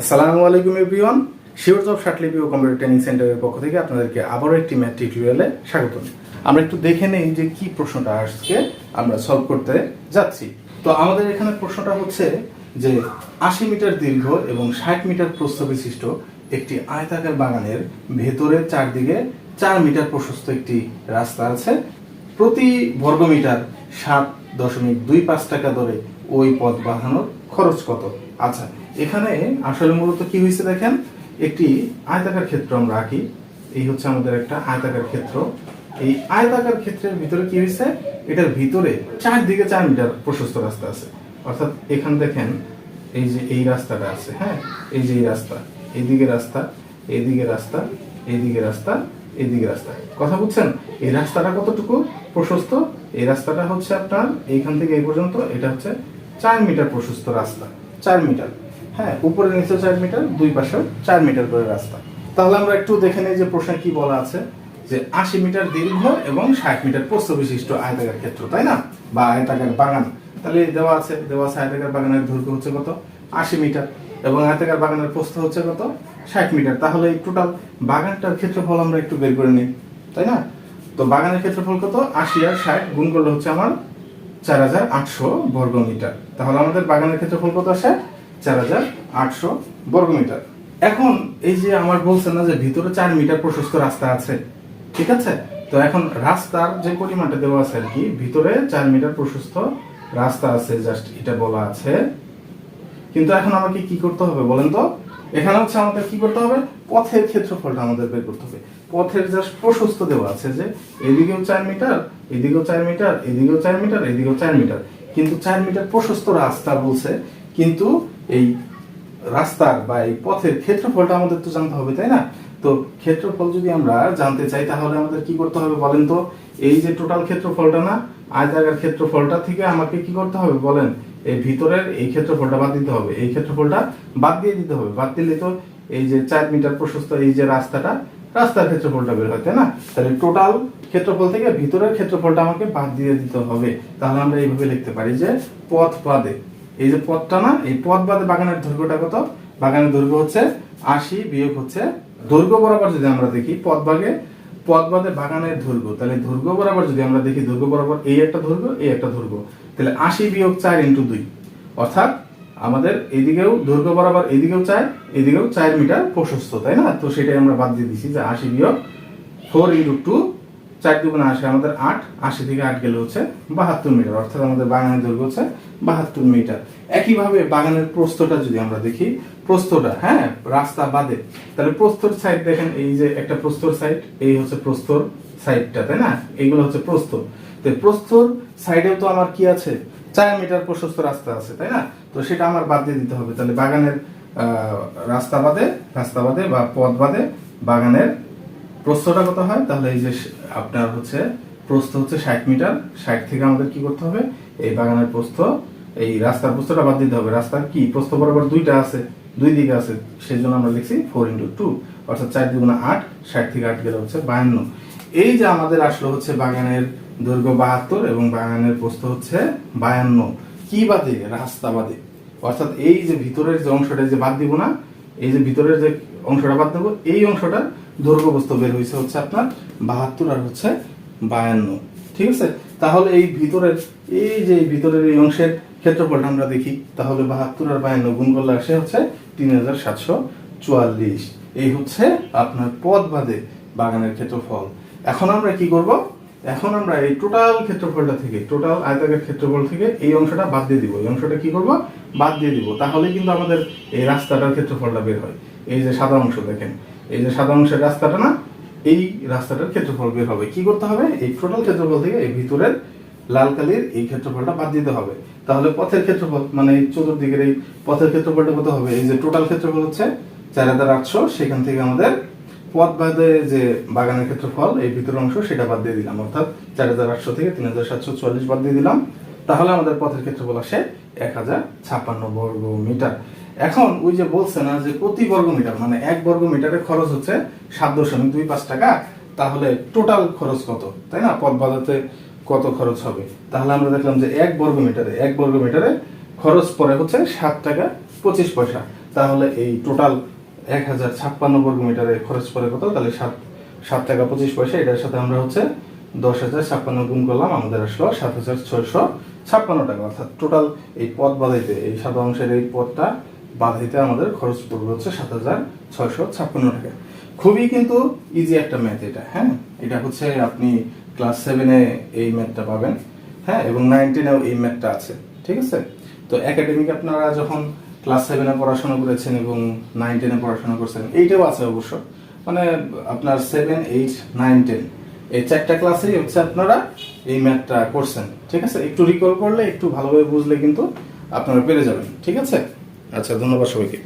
আসসালামু আলাইকুম এভরিওয়ান শিওর অফ শার্টলিপি ও কম্পিউটার ট্রেনিং সেন্টারের পক্ষ থেকে আপনাদেরকে আবারও একটি ম্যাথ টিউটোরিয়ালে স্বাগত আমরা একটু দেখে নেই যে কি প্রশ্নটা আজকে আমরা সলভ করতে যাচ্ছি। তো আমাদের এখানে প্রশ্নটা হচ্ছে যে, আশি মিটার দীর্ঘ এবং ষাট মিটার প্রস্থ বিশিষ্ট একটি আয়তাকার বাগানের ভেতরে চারদিকে চার মিটার প্রশস্ত একটি রাস্তা আছে। প্রতি বর্গমিটার সাত দশমিক দুই পাঁচ টাকা দরে ওই পথ বাঁধানোর খরচ কত? আচ্ছা এখানে আসলে মূলত কি হয়েছে দেখেন? একটি আয়তাকার ক্ষেত্র আমরা আঁকি। এই হচ্ছে আমাদের একটা আয়তাকার ক্ষেত্র। এই আয়তাকার ক্ষেত্রের ভিতরে কি হয়েছে? এটার ভিতরে চারদিকে চার মিটার প্রশস্ত রাস্তা আছে। অর্থাৎ এখানে দেখেন, এই যে এই রাস্তাটা আছে হ্যাঁ? এই যে এই রাস্তা এইদিকে রাস্তা এইদিকে রাস্তা এইদিকে রাস্তা এইদিকে রাস্তা। কথা বুঝছেন? এই রাস্তাটা কতটুকু প্রশস্ত? এই রাস্তাটা হচ্ছে আপনার এইখান থেকে এই পর্যন্ত, এটা হচ্ছে চার মিটার প্রশস্ত রাস্তা। চার মিটার। হ্যাঁ উপরে নিচে চার মিটার, দুই পাশে চার মিটার করে রাস্তা। তাহলে আমরা একটু দেখে নিই যে প্রশ্নে কি বলা আছে, যে আশি মিটার দীর্ঘ এবং ষাট মিটার প্রস্থ বিশিষ্ট আয়তাকার ক্ষেত্র, তাই না? বা আয়তাকার বাগান। তাহলে দেওয়া আছে দেওয়া আছে আয়তাকার বাগানের দৈর্ঘ্য হচ্ছে কত? আশি মিটার। এবং আয়তাকার বাগানের প্রস্থ হচ্ছে কত? ষাট মিটার। তাহলে এই টোটাল বাগানটার ক্ষেত্রফল আমরা একটু বের করে নিই, তাই না? তো বাগানের ক্ষেত্রফল কত? আশি আর ষাট গুণ করলে হচ্ছে আমার চার হাজার আটশো বর্গ মিটার তাহলে আমাদের বাগানের ক্ষেত্রফল কত আসে? চার হাজার আটশো বর্গ মিটার। এখন এই যে আমার বলছেন না যে ভিতরে চার মিটার প্রশস্ত রাস্তা আছে, ঠিক আছে? তো এখন রাস্তার যে পরিমাণটা দেওয়া আছে আর কি, ভিতরে চার মিটার প্রশস্ত রাস্তা আছে জাস্ট এটা বলা আছে। কিন্তু এখন আমাকে কি করতে হবে বলেন তো? এখানে হচ্ছে আমাদের কি করতে হবে? পথের ক্ষেত্রফলটা আমাদের বের করতে হবে। পথের জাস্ট প্রশস্ত দেওয়া আছে যে এদিকেও চার মিটার, এদিকেও চার মিটার, এদিকেও চার মিটার, এদিকেও চার মিটার। কিন্তু চার মিটার প্রশস্ত রাস্তা বলছে, কিন্তু এই রাস্তার বা এই পথের ক্ষেত্রফলটা আমাদের তো জানতে হবে, তাই না? তো ক্ষেত্রফল যদি আমরা জানতে চাই, তাহলে আমাদের কি করতে হবে বলেন তো? এই যে টোটাল ক্ষেত্রফলটা না আয়তাকার ক্ষেত্রফলটা থেকে আমাকে কি করতে হবে বলেন? এই ভিতরের এই ক্ষেত্রফলটা বাদ দিতে হবে, এই ক্ষেত্রফলটা বাদ দিয়ে দিতে হবে। বাদ দিলে তো এই যে চার মিটার প্রশস্ত এই যে রাস্তাটা, রাস্তার ক্ষেত্রফলটা বের হয়, তাই না? তাহলে টোটাল ক্ষেত্রফল থেকে ভিতরের ক্ষেত্রফলটা আমাকে বাদ দিয়ে দিতে হবে। তাহলে আমরা এইভাবে লিখতে পারি যে পথ বাদে। এই যে পথটা না, এই পথ বাদে বাগানের দৈর্ঘ্যটা কত? বাগানের দৈর্ঘ্য হচ্ছে আশি বিয়োগ হচ্ছে দৈর্ঘ্য বরাবর যদি আমরা দেখি পথ বাগে পথ বাদে বাগানের দৈর্ঘ্য, তাহলে দৈর্ঘ্য বরাবর যদি আমরা দেখি, দৈর্ঘ্য বরাবর এই একটা দৈর্ঘ্য, এই একটা দৈর্ঘ্য, তাহলে আশি বিয়োগ চার ইন্টু দুই। অর্থাৎ আমাদের এদিকেও দৈর্ঘ্য বরাবর এদিকেও চার এদিকেও চার মিটার প্রশস্ত, তাই না? তো সেটাই আমরা বাদ দিয়ে দিছি যে আশি বিয়োগ ফোর ইন্টু টু চার দুগুণে আসে আমাদের আট, আশি থেকে আট গেলে হচ্ছে বাহাত্তর মিটার, অর্থাৎ আমাদের বাগানের দৈর্ঘ্য হচ্ছে বাহাত্তর মিটার। একইভাবে বাগানের প্রস্তটা যদি আমরা দেখি প্রস্তটা হ্যাঁ রাস্তা বাদে, তাহলে প্রস্তর সাইড দেখেন, এই যে একটা প্রস্তর সাইড এই হচ্ছে প্রস্তর সাইডটা তাই না? এইগুলো হচ্ছে প্রস্তর তো প্রস্তর সাইডেও তো আমার কি আছে? চার মিটার প্রশস্ত রাস্তা আছে, তাই না? তো সেটা আমার বাদ দিয়ে দিতে হবে। তাহলে বাগানের রাস্তা বাদে রাস্তা বাদে বা পথ বাদে বাগানের প্রস্থটা কত হয়? তাহলে এই যে আপনার হচ্ছে প্রস্থ হচ্ছে ষাট মিটার। ষাট থেকে আমাদের কি করতে হবে? এই বাগানের প্রস্থ, এই রাস্তার প্রস্থটা বাদ দিতে হবে। রাস্তার কি? প্রস্থ বরাবর দুইটা আছে, দুই দিকে আছে। সেই জন্য আমরা লিখছি ফোর ইন্টু টু অর্থাৎ চার দুগুণা আট, ষাট থেকে আট গেলে হচ্ছে বায়ান্ন। এই যে আমাদের আসলো হচ্ছে বাগানের দৈর্ঘ্য বাহাত্তর এবং বাগানের প্রস্থ হচ্ছে বায়ান্ন। কি বাদে? রাস্তা বাদে। অর্থাৎ এই যে ভিতরের যে অংশটা যে বাদ দিব না, এই যে ভিতরের যে অংশটা বাদ দেবো, এই অংশটার দৈর্ঘ্য বস্তু বের হয়েছে হচ্ছে আপনার বাহাত্তর আর হচ্ছে বায়ান্ন। ঠিক আছে? তাহলে এই ভিতরের, এই যে ভিতরের এই অংশের ক্ষেত্রফলটা আমরা দেখি, তাহলে বাহাত্তর আর বায়ান্ন গুণ করলে আসে হচ্ছে তিন হাজার সাতশো চুয়াল্লিশ। এই হচ্ছে আপনার পদ বাদে বাগানের ক্ষেত্রফল। এখন আমরা কি করব? এখন আমরা এই টোটাল ক্ষেত্রফলটা থেকে টোটাল আয়তাকার ক্ষেত্রফল থেকে এই অংশটা বাদ দিয়ে দিব। এই অংশটা কি করব? বাদ দিয়ে দিব। তাহলে কিন্তু আমাদের এই রাস্তাটার ক্ষেত্রফলটা বের হয়। এই যে সাদা অংশ দেখেন এই যে সাদা অংশের রাস্তাটা না, এই রাস্তাটার ক্ষেত্রফল বের হবে। কি করতে হবে? এই টোটাল ক্ষেত্রফল থেকে এই ভিতরের লাল কালির এই ক্ষেত্রফলটা বাদ দিতে হবে। তাহলে পথের ক্ষেত্রফল মানে চতুর্দিকের এই পথের ক্ষেত্রফলটা কত হবে? এই যে টোটাল ক্ষেত্রফল হচ্ছে চার হাজার আটশো, সেখান থেকে আমাদের পথ বাদে যে বাগানের ক্ষেত্রফল, এই ভিতরের অংশ, সেটা বাদ দিয়ে দিলাম। অর্থাৎ চার হাজার আটশো থেকে তিন হাজার সাতশো চুয়াল্লিশ বাদ দিয়ে দিলাম। তাহলে আমাদের পথের ক্ষেত্রফল আসে এক হাজার ছাপ্পান্ন বর্গ মিটার এখন ওই যে বলছে না যে প্রতি বর্গ মিটার মানে এক বর্গ মিটারে খরচ হচ্ছে সাত দশমিক দুই পাঁচ টাকা, তাহলে টোটাল খরচ কত? তাই না? পথ বাদাতে কত খরচ হবে? তাহলে আমরা দেখলাম যে এক বর্গ মিটারে এক বর্গ মিটারে খরচ পরে হচ্ছে সাত টাকা পঁচিশ পয়সা। তাহলে এই টোটাল এক হাজার ছাপ্পান্ন বর্গ মিটারে খরচ পরে কত? তাহলে সাত সাত টাকা পঁচিশ পয়সা, এটার সাথে আমরা হচ্ছে দশ হাজার ছাপ্পান্ন গুণ করলাম, আমাদের আসলো সাত হাজার ছয়শো ছাপ্পান্ন টাকা, অর্থাৎ টোটাল এই পথ বাঁধাইতে, এই সাদা অংশের এই পথটা বাঁধাইতে আমাদের খরচ পড়বে হচ্ছে সাত হাজার ছয়শো ছাপ্পান্ন টাকা। খুবই কিন্তু ইজি একটা ম্যাথ এটা হ্যাঁ? এটা হচ্ছে আপনি ক্লাস সেভেনে এই ম্যাথটা পাবেন হ্যাঁ? এবং নাইন টেনেও এই ম্যাথটা আছে, ঠিক আছে? তো একাডেমিক আপনারা যখন ক্লাস সেভেনে পড়াশোনা করেছেন এবং নাইন টেনে পড়াশোনা করছেন, এইটাও আছে অবশ্য। মানে আপনার সেভেন এইট নাইন টেন এই চারটা ক্লাসেই হচ্ছে আপনারা এই ম্যাথটা করছেন, ঠিক আছে? একটু রিকল করলে, একটু ভালোভাবে বুঝলে কিন্তু আপনারা পেরে যাবেন, ঠিক আছে? আচ্ছা ধন্যবাদ সবাইকে।